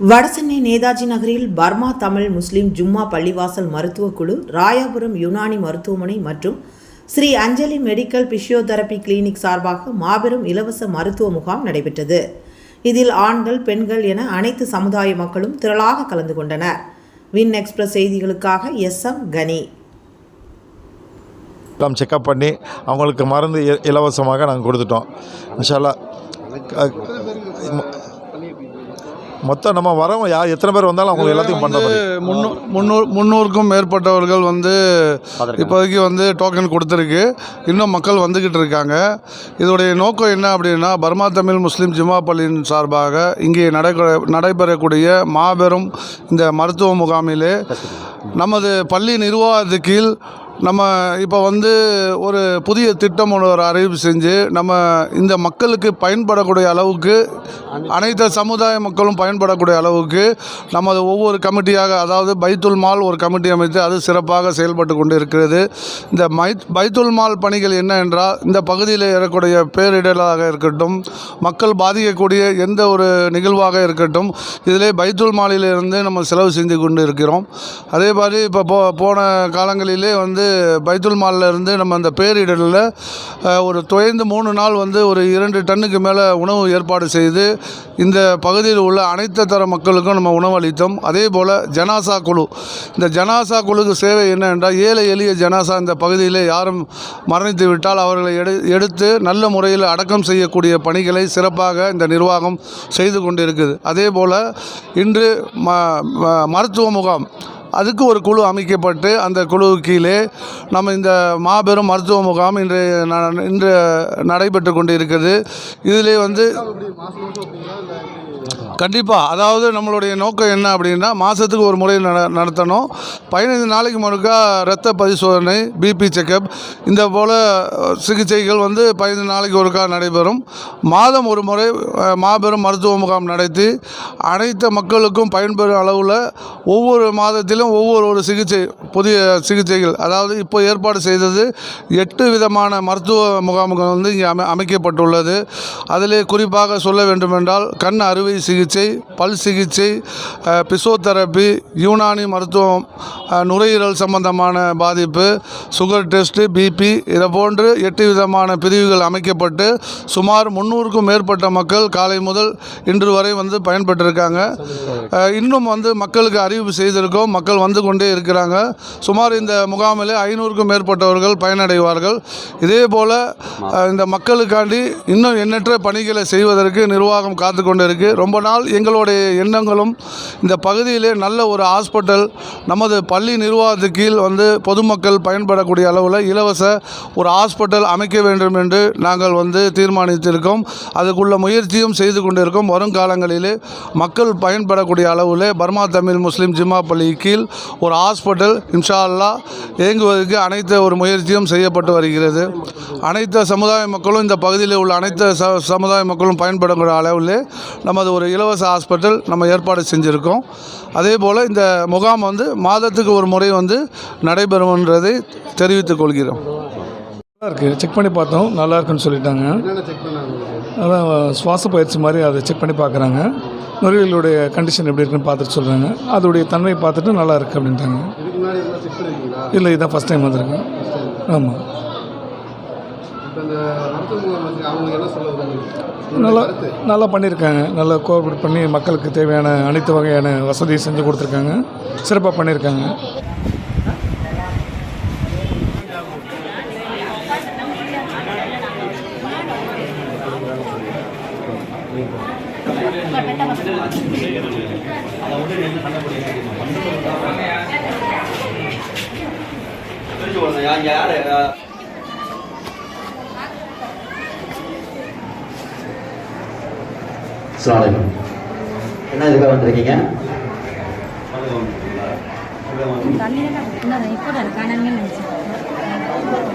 வடசென்னை நேதாஜி நகரில் பர்மா தமிழ் முஸ்லிம் ஜும்மா பள்ளிவாசல் மருத்துவக்குழு ராயாபுரம் யுனானி மருத்துவமனை மற்றும் Sri Anjali medical physiotherapy clinic சார்பாக மாபெரும் இலவச மருத்துவ முகாம் நடைபெற்றது. இதில் ஆண்கள் பெண்கள் என அனைத்து சமுதாய மக்களும் திரளாக கலந்து கொண்டனர். வின் எக்ஸ்பிரஸ் செய்திகளுக்காக எஸ் எம் கனி. எல்லாம் செக்கப் பண்ணி அவங்களுக்கு மருந்து இலவசமாக நாங்கள் கொடுத்துட்டோம். இன்ஷால்லா மொத்தம் நம்ம வரவங்க யார் எத்தனை பேர் வந்தாலும் அவங்க எல்லாத்தையும் பண்ணுற முந்நூறு முந்நூறுக்கும் மேற்பட்டவர்கள் வந்து இப்போதைக்கு வந்து டோக்கன் கொடுத்துருக்கு. இன்னும் மக்கள் வந்துக்கிட்டு இருக்காங்க. இதோடைய நோக்கம் என்ன அப்படின்னா பர்மா தமிழ் முஸ்லீம் ஜுமா பள்ளியின் சார்பாக இங்கே நடக்க நடைபெறக்கூடிய மாபெரும் இந்த மருத்துவ முகாமிலே நமது பள்ளி நிர்வாகத்து கீழ் நம்ம இப்போ வந்து ஒரு புதிய திட்டம் ஒன்று ஒரு அறிவிப்பு செஞ்சு நம்ம இந்த மக்களுக்கு பயன்படக்கூடிய அளவுக்கு அனைத்து சமுதாய மக்களும் பயன்படக்கூடிய அளவுக்கு நமது ஒவ்வொரு கமிட்டியாக அதாவது பைத்துல் மால் ஒரு கமிட்டி அமைத்து அது சிறப்பாக செயல்பட்டு கொண்டு இருக்கிறது. இந்த மை பைத்துல் மால் பணிகள் என்ன என்றால் இந்த பகுதியில் இருக்கக்கூடிய பேரிடராக இருக்கட்டும் மக்கள் பாதிக்கக்கூடிய எந்த ஒரு நிகழ்வாக இருக்கட்டும் இதிலே பைத்துல் மாலிலிருந்து நம்ம செலவு செஞ்சு கொண்டு இருக்கிறோம். அதே மாதிரி இப்போ போ போன காலங்களிலே வந்து பைத்துல் மாலில் இருந்து நம்ம அந்த பேரிடரில் ஒரு தொய்ந்து மூணு நாள் வந்து ஒரு இரண்டு டன்னுக்கு மேலே உணவு ஏற்பாடு செய்து இந்த பகுதியில் உள்ள அனைத்து தர மக்களுக்கும் நம்ம உணவளித்தோம். அதே போல் ஜனாசா குழு. இந்த ஜனாசா குழுக்கு சேவை என்ன என்றால் ஏழை எளிய ஜனாசா இந்த பகுதியில் யாரும் மரணித்து விட்டால் அவர்களை எடு எடுத்து நல்ல முறையில் அடக்கம் செய்யக்கூடிய பணிகளை சிறப்பாக இந்த நிர்வாகம் செய்து கொண்டிருக்குது. அதே போல் இன்று ம- மருத்துவ முகாம் அதுக்கு ஒரு குழு அமைக்கப்பட்டு அந்த குழு கீழே நம்ம இந்த மாபெரும் மருத்துவ முகாம் இன்று ந- இன்று நடைபெற்று கொண்டு இருக்குது இதிலே வந்து கண்டிப்பாக அதாவது நம்மளுடைய நோக்கம் என்ன அப்படின்னா மாதத்துக்கு ஒரு முறை நட நடத்தணும். பதினைந்து நாளைக்கு முழுக்கா இரத்த பரிசோதனை பிபி செக்கப் இந்த போல் சிகிச்சைகள் வந்து பதினைந்து நாளைக்கு ஒருக்கா நடைபெறும். மாதம் ஒரு முறை மாபெரும் மருத்துவ முகாம் நடத்தி அனைத்து மக்களுக்கும் பயன்பெறும் அளவில் ஒவ்வொரு மாதத்திலும் ஒவ்வொரு ஒரு சிகிச்சை புதிய சிகிச்சைகள். அதாவது இப்போ ஏற்பாடு செய்தது எட்டு விதமான மருத்துவ முகாம்கள் வந்து இங்கே அமை அமைக்கப்பட்டுள்ளது. அதிலே குறிப்பாக சொல்ல வேண்டுமென்றால் கண் அறுவை சிகிச்சை பல் சிகிச்சை பிசோதெரப்பி யூனானி மருத்துவம் நுரையீரல் சம்பந்தமான பாதிப்பு சுகர் டெஸ்ட்டு பிபி இதை போன்று எட்டு விதமான பிரிவுகள் அமைக்கப்பட்டு சுமார் முந்நூறுக்கும் மேற்பட்ட மக்கள் காலை முதல் இன்று வரை வந்து பயன்பெற்றிருக்காங்க. இன்னும் வந்து மக்களுக்கு அறிவிப்பு செய்திருக்கோம். மக்கள் வந்து கொண்டே இருக்கிறாங்க. சுமார் இந்த முகாமில் ஐநூறுக்கும் மேற்பட்டவர்கள் பயனடைவார்கள். இதே போல் இந்த மக்களுக்காண்டி இன்னும் எண்ணற்ற பணிகளை செய்வதற்கு நிர்வாகம் காத்து கொண்டிருக்கு ரொம்ப ரொம்ப நாள் எங்களுடைய எண்ணங்களும் இந்த பகுதியிலே நல்ல ஒரு ஹாஸ்பிட்டல் நமது பள்ளி நிர்வாகத்து கீழ் வந்து பொதுமக்கள் பயன்படக்கூடிய அளவில் இலவச ஒரு ஹாஸ்பிட்டல் அமைக்க வேண்டும் என்று நாங்கள் வந்து தீர்மானித்திருக்கோம். அதுக்குள்ள முயற்சியும் செய்து கொண்டிருக்கோம். வரும் காலங்களிலே மக்கள் பயன்படக்கூடிய அளவில் பர்மா தமிழ் முஸ்லீம் ஜிம்மா பள்ளி கீழ் ஒரு ஹாஸ்பிட்டல் இன்ஷா அல்லாஹ் இயங்குவதற்கு அனைத்து ஒரு முயற்சியும் செய்யப்பட்டு வருகிறது. அனைத்து சமுதாய மக்களும் இந்த பகுதியில் உள்ள அனைத்து ச சமுதாய மக்களும் பயன்படக்கூடிய அளவில் நமது ஒரு இலவச ஹாஸ்பிட்டல் நம்ம ஏற்பாடு செஞ்சுருக்கோம். அதே போல் இந்த முகாம் வந்து மாதத்துக்கு ஒரு முறை வந்து நடைபெறும்ன்றதை தெரிவித்துக் கொள்கிறோம். நல்லா இருக்குது செக் பண்ணி பார்த்தோம். நல்லா இருக்குன்னு சொல்லிட்டாங்க அதான் சுவாச பயிற்சி மாதிரி அதை செக் பண்ணி பார்க்குறாங்க. நுரையீரலுடைய கண்டிஷன் எப்படி இருக்குன்னு பார்த்துட்டு சொல்கிறாங்க அதோடைய தன்மை பார்த்துட்டு நல்லா இருக்குது அப்படின்ட்டாங்க இல்லை இதான் ஃபஸ்ட் டைம் வந்திருக்கேன். ஆமாம் நல்லா நல்லா பண்ணியிருக்காங்க. நல்லா கோஆப்ரேட் பண்ணி மக்களுக்கு தேவையான அனைத்து வகையான வசதியை செஞ்சு கொடுத்துருக்காங்க. சிறப்பாக பண்ணியிருக்காங்க. அஸ்ஸலாமு என்ன இதுக்காக வந்திருக்கீங்க தண்ணியில தான் இன்னும் இப்போ தான் காணாமல் நினச்சேன்